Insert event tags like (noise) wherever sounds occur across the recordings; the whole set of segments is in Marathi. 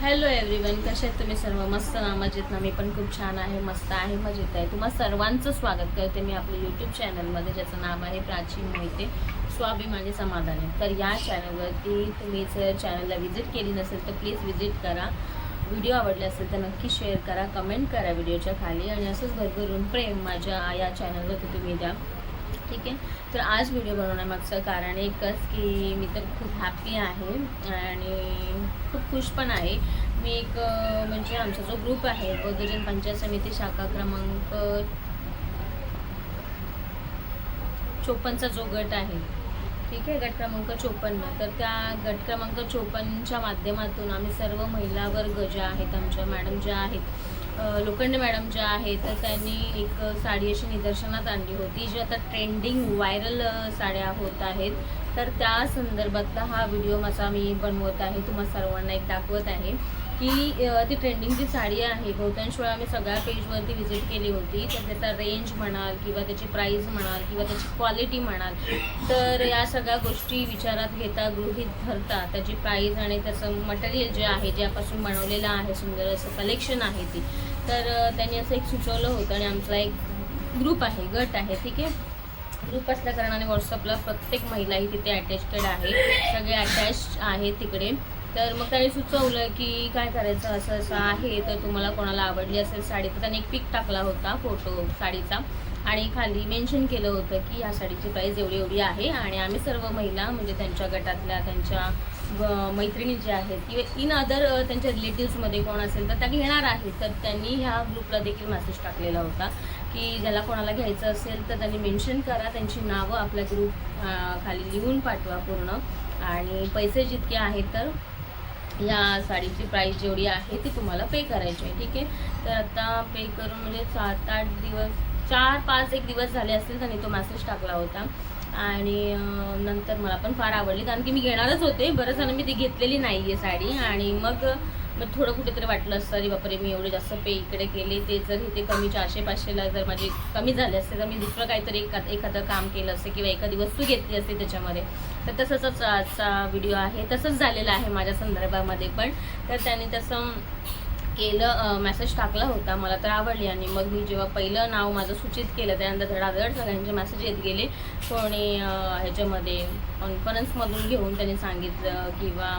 हॅलो एव्हरीवन कसे आहेत तुम्ही सर्व? मस्त ना मजेत ना? मी पण खूप छान आहे मस्त आहे मजेत आहे. तुम्हा सर्वांचं स्वागत करते मी आपल्या यूट्यूब चॅनलमध्ये ज्याचं नाव आहे प्राची मोहिते. स्वाभिमानी समाधाने तर या चॅनलवरती तुम्ही जर चॅनलला व्हिजिट केली नसेल तर प्लीज व्हिजिट करा. व्हिडिओ आवडले असेल तर नक्की शेअर करा. कमेंट करा व्हिडिओच्या खाली. आणि असंच भरभरून प्रेम माझ्या या चॅनलवरती तुम्ही द्या. ठीक आहे? तर आज व्हिडिओ बनवण्यामागचं कारण एकच की मी तर खूप हॅप्पी आहे आणि खूप खुश पण आहे. मी एक म्हणजे आमचा जो ग्रुप आहे बौद्धजन पंचायत समिती शाखा क्रमांक चोपन्नचा जो गट आहे ठीक आहे? गट क्रमांक चोपन्न. तर त्या गट क्रमांक चोपन्नच्या माध्यमातून आम्ही सर्व महिला वर्ग ज्या आहेत आमच्या मॅडम ज्या आहेत लोखंडे मॅडम ज्या आहेत तर त्यांनी एक साडी अशी निदर्शनात आणली होती जी आता ट्रेंडिंग व्हायरल साड्या होत आहेत. तर त्या संदर्भातला हा व्हिडिओ माझा मी बनवत आहे तुम्हाला सर्वांना एक दाखवत आहे. की ती ट्रेंडिंगची साडी आहे बहुतांश वेळा आम्ही सगळ्या पेजवरती व्हिजिट केली होती. तर त्याचा रेंज म्हणाल किंवा त्याची प्राईस म्हणाल किंवा त्याची क्वालिटी म्हणाल तर या सगळ्या गोष्टी विचारात घेता गृहीत धरता. त्याची प्राईज आणि त्याचं मटेरियल जे आहे ज्यापासून बनवलेलं आहे सुंदर असं कलेक्शन आहे ती. तर त्यांनी असं एक सुचवलं होतं आणि आमचा एक ग्रुप आहे गट आहे ठीक आहे? ग्रुप असल्या कारणाने व्हॉट्सअपला प्रत्येक महिलाही तिथे अटॅचटेड आहे. सगळे अटॅच आहेत तिकडे. तर मग त्यांनी सुचवलं की काय करायचं असं असं आहे तर तुम्हाला कोणाला आवडली असेल साडी तर त्यांनी एक पिक टाकला होता फोटो साडीचा. आणि खाली मेन्शन केलं होतं की या साडीची प्राईस एवढी एवढी आहे आणि आम्ही सर्व महिला म्हणजे त्यांच्या गटातल्या त्यांच्या मैत्रिणी ज्या आहेत किंवा इन अदर त्यांच्या रिलेटिव्समध्ये कोण असेल तर त्या घेणार आहेत. तर त्यांनी ह्या ग्रुपला देखील मेसेज टाकलेला होता की ज्याला कोणाला घ्यायचं असेल तर त्यांनी मेन्शन करा. त्यांची नावं आपल्या ग्रुप खाली लिहून पाठवा पूर्ण. आणि पैसे जितके आहेत तर या साडीची प्राईस जेवढी आहे ती तुम्हाला पे करायची आहे ठीक आहे? तर आता पे करून म्हणजे सात आठ दिवस चार पाच एक दिवस झाले असतील त्यांनी तो मॅसेज टाकला होता. आणि नंतर मला पण फार आवडली कारण की मी घेणारच होते. बरं झालं मी ती घेतलेली नाही आहे साडी. आणि मग मग थोडं कुठेतरी वाटलं असतं अरे बापरे मी एवढे जास्त पे इकडे केले. ते जर इथे कमी चारशे पाचशेला जर माझे कमी झाले असते तर मी दुसरं काहीतरी एखादं काम केलं असते किंवा एखादी वस्तू घेतली असते त्याच्यामध्ये. तर तसंच आजचा व्हिडिओ आहे. तसंच झालेला आहे माझ्या संदर्भामध्ये पण. तर त्याने तसं केलं मेसेज टाकला होता. मला तर आवडली. आणि मग मी जेव्हा पहिलं नाव माझं सूचित केलं त्यानंतर धडाधड सगळ्यांचे मेसेज येत गेले. कोणी ह्याच्यामध्ये कॉन्फरन्समधून घेऊन त्यांनी सांगितलं किंवा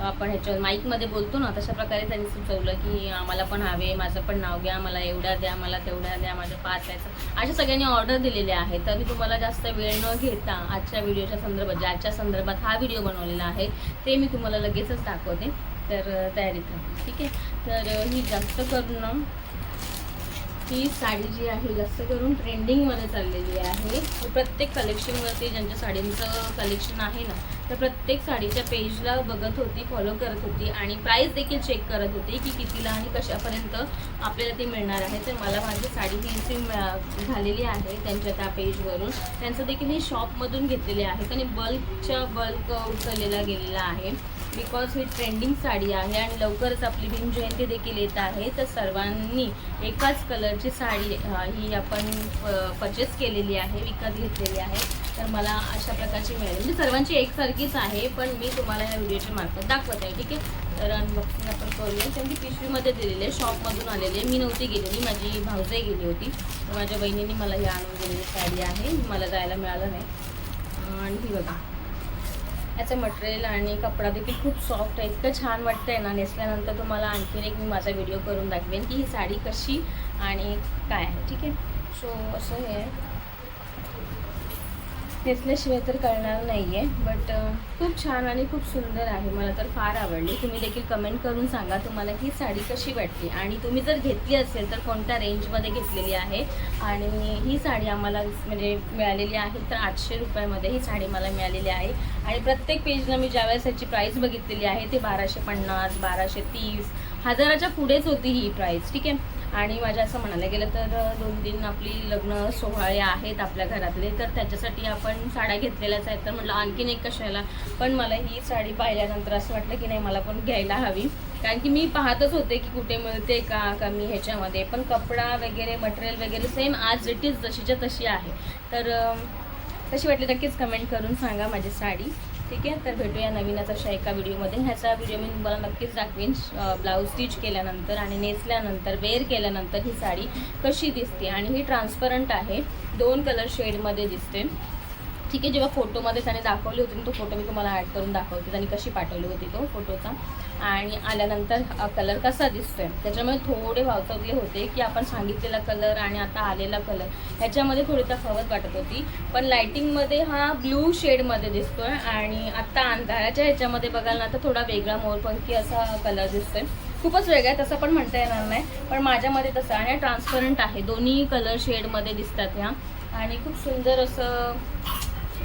आपण ह्याच्यावर माईकमध्ये बोलतो ना तशा प्रकारे त्यांनी सुचवलं की आम्हाला पण हवे माझं पण नाव घ्या मला एवढ्या द्या मला तेवढ्या द्या माझं पाच यायचं अशा सगळ्यांनी ऑर्डर दिलेल्या आहेत. तर मी तुम्हाला जास्त वेळ न घेता आजच्या व्हिडिओच्या संदर्भात ज्याच्या संदर्भात हा व्हिडिओ बनवलेला आहे ते मी तुम्हाला लगेचच दाखवते. तर तयारीत राहा. ठीक आहे? तर ही जास्त करून ही साडी जी आहे जास्त करून ट्रेंडिंगमध्ये चाललेली आहे. प्रत्येक कलेक्शनवरती ज्यांच्या साडींचं कलेक्शन आहे ना तर प्रत्येक साडीच्या पेजला बघत होती फॉलो करत होती आणि प्राईस देखील चेक करत होती की कितीला आणि कशापर्यंत आपल्याला ती मिळणार आहे. तर मला माझी साडी ही जी मिळा- झालेली आहे त्यांच्या त्या पेजवरून त्यांचं देखील हे शॉपमधून घेतलेले आहे आणि बल्कच्या बल्क उचललेला गेलेला आहे. बिकॉज ही ट्रेंडिंग साडी आहे आणि लवकरच आपली भीम जयंती देखील येत आहे तर सर्वांनी एकाच कलरची साडी ही आपण परचेस केलेली आहे विकत घेतलेली आहे. तर मला अशा प्रकारची मिळेल. म्हणजे सर्वांची एकसारखीच आहे पण मी तुम्हाला या व्हिडिओच्या मार्फत दाखवत आहे ठीक आहे? तर अनबॉक्सिंग आपण करूया. त्यांची पिशवीमध्ये दिलेली आहे शॉपमधून आलेली आहे. मी नव्हती गेलेली माझी भाऊजाई गेली होती. तर माझ्या बहिणीने मला ही आणून दिलेली साडी आहे. मला जायला मिळालं नाही. आणि ही बघा. याचं मटेरियल आणि कपडा देखील खूप सॉफ्ट आहे. इतकं छान वाटतं आहे ना. नेसल्यानंतर तुम्हाला आणखीन एक मी माझा व्हिडिओ करून दाखवेन की ही साडी कशी आणि काय आहे. ठीक आहे? सो असं हे आहे. नेसल्याशिवाय तर कळणार नाही आहे बट खूप छान आणि खूप सुंदर आहे. मला तर फार आवडली. तुम्ही देखील कमेंट करून सांगा तुम्हाला ही साडी कशी वाटली आणि तुम्ही जर घेतली असेल तर कोणत्या रेंजमध्ये घेतलेली आहे? आणि ही साडी आम्हाला म्हणजे मिळालेली आहे तर आठशे रुपयामध्ये ही साडी मला मिळालेली आहे. आणि प्रत्येक पेजला मी ज्यावेळेस याची प्राईस बघितलेली आहे ते बाराशे पन्नास बाराशे तीस हजाराच्या पुढेच होती ही प्राईस ठीक आहे? आणि माझ्या असं म्हणायला गेलं तर दोन तीन आपली लग्न सोहळे आहेत आपल्या घरातले तर त्याच्यासाठी आपण साड्या घेतलेल्याच आहेत. तर म्हटलं आणखीन एक कशाला? पण मला ही साडी पाहिल्यानंतर असं वाटलं की नाही मला पण घ्यायला हवी. कारण की मी पाहतच होते की कुठे मिळते का कमी ह्याच्यामध्ये. पण कपडा वगैरे मटेरियल वगैरे सेम आज इट इज जशीच्या तशी आहे. तर कशी वाटली नक्कीच कमेंट करून सांगा माझी साडी. ठीक आहे तर भेटूया नवीनच अशा एका व्हिडिओमध्ये. ह्याचा व्हिडिओ मी तुम्हाला नक्कीच दाखवेन. ब्लाऊज स्टिच केल्यानंतर आणि नेसल्यानंतर वेअर केल्यानंतर ही साडी कशी दिसते. आणि ही ट्रान्सपरंट आहे. दोन कलर शेडमध्ये दिसते. ठीक आहे जेव्हा फोटोमध्ये त्याने दाखवली होती तो फोटो मी तुम्हाला ॲड करून दाखवते. त्यांनी कशी पाठवली होती तो फोटोचा आणि आल्यानंतर कलर कसा दिसतोय? त्याच्यामुळे थोडे वावचवले होते की आपण सांगितलेला कलर आणि आता आलेला कलर ह्याच्यामध्ये थोडी तफावत वाटत होती. पण लायटिंगमध्ये हा ब्ल्यू शेडमध्ये दिसतोय आणि आत्ता अंधाराच्या ह्याच्यामध्ये बघाल ना तर थोडा वेगळा मोरपंखी असा कलर दिसतोय. खूपच वेगळा आहे तसं पण म्हणता येणार नाही. पण माझ्यामध्ये तसं आणि ट्रान्सपरंट आहे. दोन्ही कलर शेडमध्ये दिसतात ह्या. आणि खूप सुंदर असं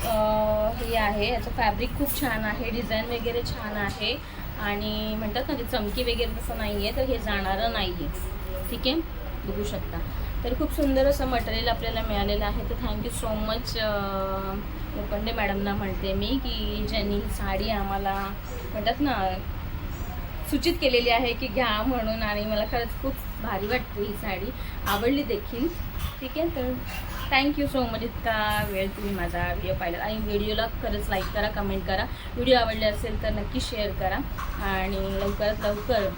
हे आहे. याचं फॅब्रिक खूप छान आहे. डिझाईन वगैरे छान आहे. आणि म्हणतात ना ते चमकी वगैरे तसं नाही आहे तर हे जाणारं नाही आहे ठीक आहे? बघू शकता. तर खूप सुंदर असं मटेरियल आपल्याला मिळालेलं आहे. तर thank you so much Lokhande मॅडमना म्हणते मी की ज्यांनी साडी आम्हाला म्हणतात ना सूचित केलेली आहे की घ्या म्हणून. आणि मला खरंच खूप भारी वाटते ही साडी. आवडली देखील. ठीक आहे? तर थँक्यू सो मच इतका वेळ तुम्ही माझा व्हिडिओ पाहिला. आणि व्हिडिओला खरंच लाईक करा कमेंट करा. व्हिडिओ आवडले असेल तर नक्की शेअर करा. आणि लवकरात लवकर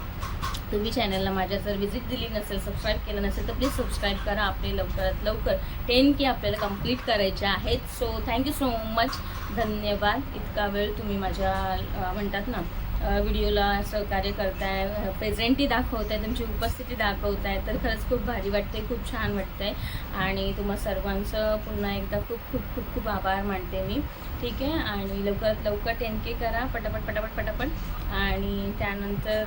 तुम्ही चॅनलला माझ्या जर व्हिजिट दिली नसेल सबस्क्राईब केलं नसेल तर प्लीज सबस्क्राईब करा. आपले लवकरात लवकर टेन के आपल्याला कंप्लीट करायचे आहेत. सो थँक्यू सो मच धन्यवाद. इतका वेळ तुम्ही माझ्या म्हणतात ना व्हिडिओला सहकार्य करताय प्रेझेंटी दाखवताय तुमची उपस्थिती दाखवताय तर खरंच खूप भारी वाटते खूप छान वाटतंय. आणि तुम्हा सर्वांचं पुन्हा एकदा खूप खूप खूप खूप आभार मानते मी. ठीक आहे? आणि लवकरात लवकर टेन के करा पटापट पटापट पटापट. आणि त्यानंतर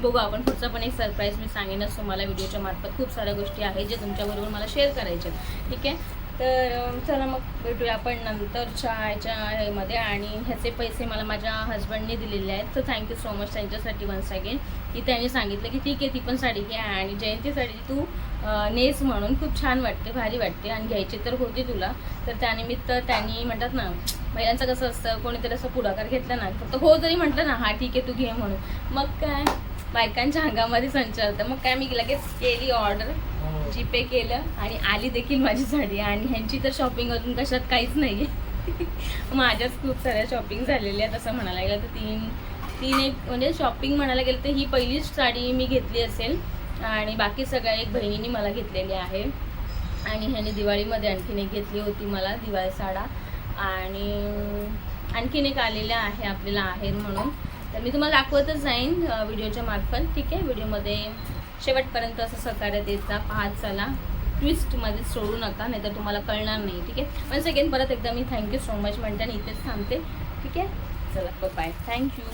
बघू आपण पुढचा पण एक सरप्राईज मी सांगेनच तुम्हाला. व्हिडिओच्या मार्फत खूप साऱ्या गोष्टी आहेत जे तुमच्याबरोबर मला शेअर करायचे आहेत. ठीक आहे? तर चला मग भेटूया आपण नंतरच्या ह्याच्या ह्यामध्ये. आणि ह्याचे पैसे मला माझ्या हस्बंडने दिलेले आहेत. तर थँक्यू सो मच त्यांच्यासाठी वन्स अगेन की त्यांनी सांगितलं की ठीक आहे ती पण साडी घ्या आणि जयंतीसाठी तू नेस म्हणून खूप छान वाटते भारी वाटते. आणि घ्यायची तर होती तुला. तर त्यानिमित्त त्यांनी म्हणतात ना महिलांचं कसं असतं कोणीतरी असं पुढाकार घेतला ना फक्त हो जरी म्हटलं ना हा ठीक आहे तू घे म्हणून. मग काय? बायकांच्या अंगामध्ये संचारतं मग काय मी लगेच केली ऑर्डर जीपे केलं आणि आली देखील माझी साडी. आणि ह्यांची तर शॉपिंग अजून कशात काहीच नाही आहे (laughs) माझ्याच खूप साऱ्या शॉपिंग झालेल्या आहेत असं म्हणायला गेलं तर तीन तीन एक म्हणजे शॉपिंग म्हणायला गेलं तर ही पहिलीच साडी मी घेतली असेल. आणि बाकी सगळ्या एक बहिणीने मला घेतलेली आहे. आणि ह्याने दिवाळीमध्ये आणखीन एक घेतली होती मला दिवाळी साडा. आणि आणखीन एक आलेल्या आहे आपल्याला आहे म्हणून. तर मी तुम्हाला दाखवतच जाईन व्हिडिओच्या मार्फत ठीक आहे? व्हिडिओमध्ये शेवटपर्यंत असं सहकार्य देता पाहत चला. ट्विस्टमध्ये सोडू नका नाहीतर तुम्हाला कळणार नाही ठीक आहे? पण सेकंड परत एकदा मी थँक्यू सो मच म्हणते आणि इथेच थांबते ठीक आहे? चला बाय थँक्यू